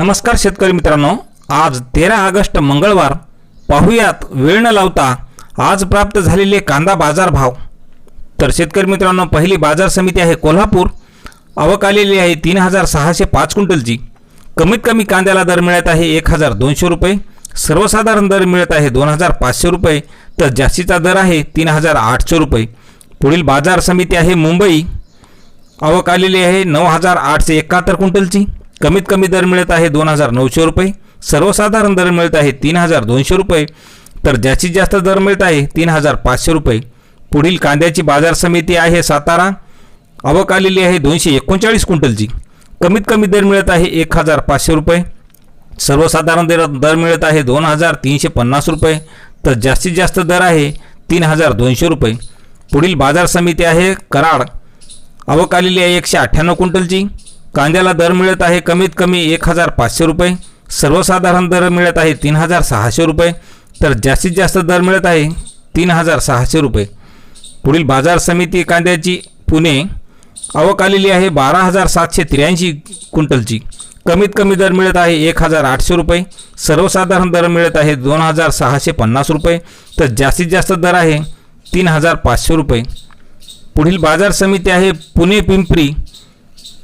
नमस्कार शेतकरी मित्रांनो. आज तेरा ऑगस्ट मंगळवार. पाहुयात वेळ न लावता आज प्राप्त झालेले कांदा बाजार भाव. तर शेतकरी मित्रांनो पहिली बाजार समिती आहे कोल्हापूर. आवक आलेली आहे तीन हजार सहाशे पाच क्विंटलची. कमीत कमी कांद्याला दर मिळत आहे एक हजार दोनशे रुपये. सर्वसाधारण दर मिळत आहे दोन हजार पाचशे रुपये. तर जास्तीचा दर आहे तीन हजार आठशे रुपये. पुढील बाजार समिती आहे मुंबई. आवक आलेली आहे नऊ हजार आठशे एकाहत्तर क्विंटलची. कमीत कमी दर मिळत आहे दोन हजार नऊशे रुपये. सर्वसाधारण दर मिळत आहे तीन हजार दोनशे रुपये. तर जास्तीत जास्त दर मिळत आहे तीन हजार पाचशे रुपये. पुढील कांद्याची बाजार समिती आहे सातारा. आवक आलेली आहे दोनशे एकोणचाळीस क्विंटलची. कमीत कमी दर मिळत आहे एक हजार पाचशे रुपये. सर्वसाधारण दर दर मिळत आहे दोन हजार तीनशे पन्नास रुपये. तर जास्तीत जास्त दर आहे तीन हजार दोनशे रुपये. पुढील बाजार समिती आहे कराड. आवक आलेली आहे एकशे अठ्ठ्याण्णव क्विंटलची. कांद्याला दर मिळत आहे कमीत कमी एक हजार पाचशे रुपये. सर्वसाधारण दर मिळत आहे तीन हजार सहाशे रुपये. तर जास्तीत जास्त दर मिळत आहे तीन हजार सहाशे रुपये. पुढील बाजार समिती कांद्याची पुणे. आवक आलेली आहे बारा हजार सातशे त्र्याऐंशी क्विंटलची. कमीत कमी दर मिळत आहे एक हजार आठशे रुपये. सर्वसाधारण दर मिळत आहे दोन हजार सहाशे पन्नास रुपये. तर जास्तीत जास्त दर आहे तीन हजार पाचशे रुपये. पुढील बाजार समिती आहे पुणे पिंपरी.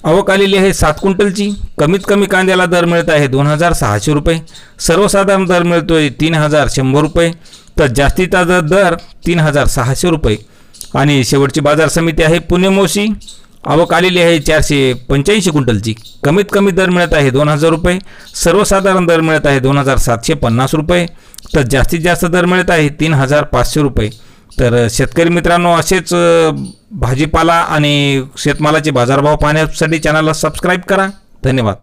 आवक आलेली आहे सात क्विंटलची. कमीत कमी कांद्याला दर मिळत आहे दोन हजार सहाशे रुपये. सर्वसाधारण दर मिळतो आहे तीन हजार शंभर रुपये. तर जास्तीचा दर दर तीन हजार सहाशे रुपये. आणि शेवटची बाजार समिती आहे पुणे मोशी. आवक आलेली आहे चारशे पंच्याऐंशी क्विंटलची. कमीत कमी दर मिळत आहे दोन हजार रुपये. सर्वसाधारण दर मिळत आहे दोन हजार सातशे पन्नास रुपये. तर जास्तीत जास्त दर मिळत आहे तीन हजार पाचशे रुपये. तर शेतकरी मित्रांनो असेच भाजीपाला आणि शेतमालाचे बाजारभाव पाहण्यासाठी चॅनलला सबस्क्राईब करा. धन्यवाद.